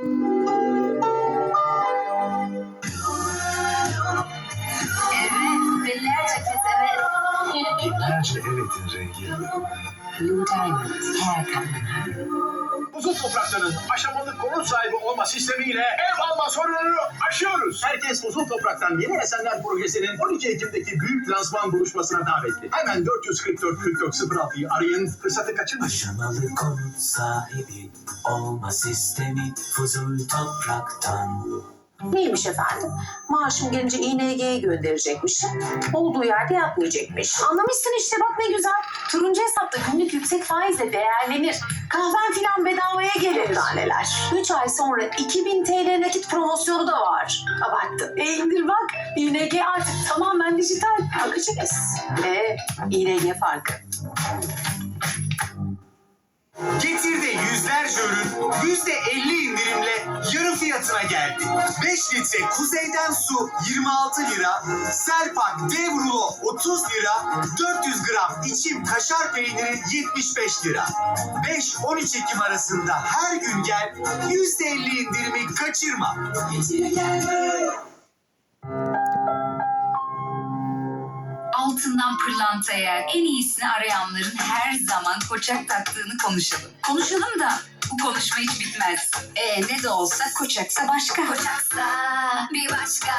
Imagine anything herkes evet. Her şey evetin rengi. Uzun toprakların aşamalı konut sahibi olma sistemiyle ev alma sorununu aşıyoruz. Herkes uzun topraktan Yeni Esenler Projesi'nin 12 Ekim'deki büyük lansman buluşmasına davetli. Hemen 444 44 06'yı arayın, fırsatı kaçırmayın. Aşamalı konut sahibi olma sistemi fuzul topraktan. Neymiş efendim? Maaşım gelince İNG'ye gönderecekmişim. Olduğu yerde yatmayacakmış. Anlamışsın işte bak ne güzel. Turuncu hesapta günlük yüksek faizle değerlenir. Kahven filan bedavaya gelir. Daha neler. 3 ay sonra 2000 TL nakit promosyonu da var. Abarttım. E indir bak. İNG artık tamamen dijital. Bakacağız. E İNG farkı. Getir'de yüzlerce ürün yüzde elli indirimle yarı fiyatına geldi. 5 litre kuzeyden su 26 lira, Selpak dev rulo 30 lira, 400 gram içim kaşar peyniri 75 lira. 5-13 Ekim arasında her gün gel yüzde elli indirimi kaçırma. Altından pırlantaya en iyisini arayanların her zaman koçak taktığını konuşalım. Konuşalım da bu konuşma hiç bitmez. E ne de olsa koçaksa başka. Koçaksa bir başka.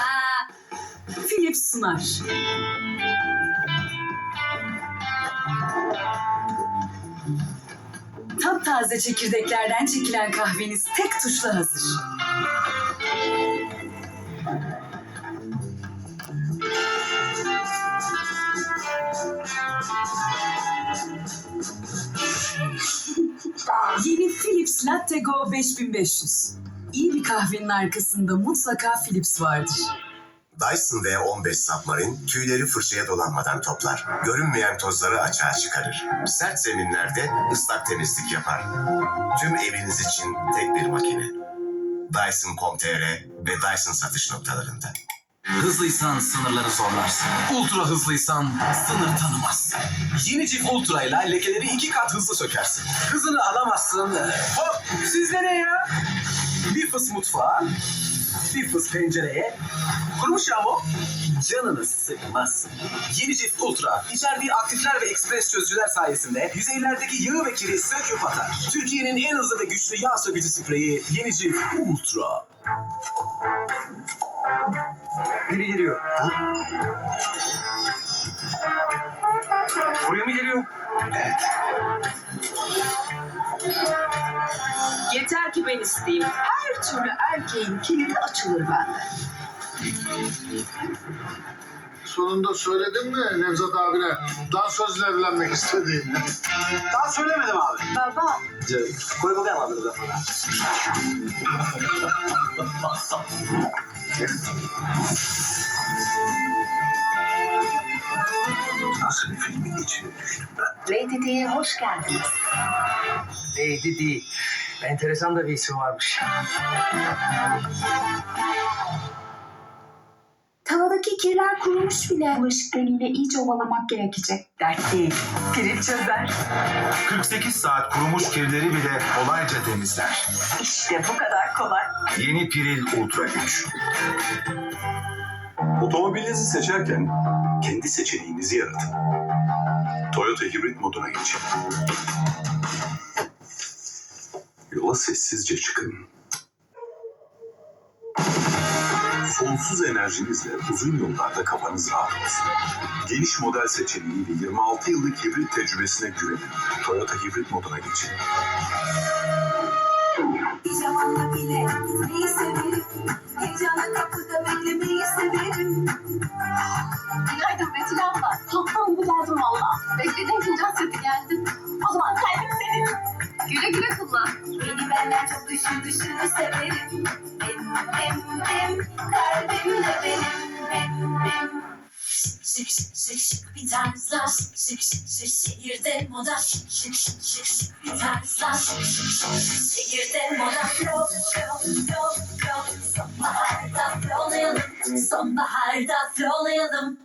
Philips sunar. Taptaze çekirdeklerden çekilen kahveniz tek tuşla hazır. Philips Latte Go 5500. İyi bir kahvenin arkasında mutlaka Philips vardır. Dyson V15 Submarine tüyleri fırçaya dolanmadan toplar. Görünmeyen tozları açığa çıkarır. Sert zeminlerde ıslak temizlik yapar. Tüm eviniz için tek bir makine. Dyson.com.tr ve Dyson satış noktalarında. Hızlıysan sınırları zorlarsın. Ultra hızlıysan sınır tanımazsın. Yeni Cif Ultra ile lekeleri iki kat hızlı sökersin. Hızını alamazsın. Hop siz nereye ya? Bir fıs mutfağa, bir fıs pencereye. Kurumuş ya. Canını sıkmazsın. Yeni Cif Ultra içerdiği aktifler ve ekspres çözücüler sayesinde yüzeylerdeki yağı ve kiri söküp atar. Türkiye'nin en hızlı ve güçlü yağ sökücü spreyi Yeni Cif Ultra. Biri geliyor. Buraya mı geliyor? Evet. Yeter ki ben isteyeyim. Her türlü erkeğin kilidi açılır bende. Sonunda söyledin mi Nevzat abine? Dansözle evlenmek istediğini. Daha söylemedim abi. Baba, Nasıl bir filmin içine düştüm ben? Reddit'e hoş geldiniz. Neydi değil. Enteresan da bir isim varmış. Tavadaki kirler kurumuş bile. Bulaşık gölüyle iyice ovalamak gerekecek. dert değil. Pirinç çözer. 48 saat kurumuş kirleri bile kolayca temizler. İşte bu kadar kolay. Yeni Piril Ultra Güç. Otomobilinizi seçerken kendi seçeneğinizi yaratın. Toyota hibrit moduna geçin. Yola sessizce çıkın. Sonsuz enerjinizle uzun yollarda kafanız rahat olsun. Geniş model seçeneğiyle 26 yıllık hibrit tecrübesine güvenin. Toyota hibrit moduna geçin. Zamanla bile gitmeyi severim. Heyecanla kapıda beklemeyi severim. Günaydın Betül abla. Tatlı gibi geldim valla. Beklediğim fincan seti geldi. O zaman kalbim senin. Güle güle kullan. Beni benden çok düşün düşünü severim. Benim, benim, benim, kalbimle benim, benim, benim. Şık şık şık şık bir tarzla. Şık şık şık şehirde moda. Şık şık şık şık şık bir tarzla. Şık şık şık şık şehirde moda. Flow flow flow flow Sonbaharda flowlayalım Sonbaharda flowlayalım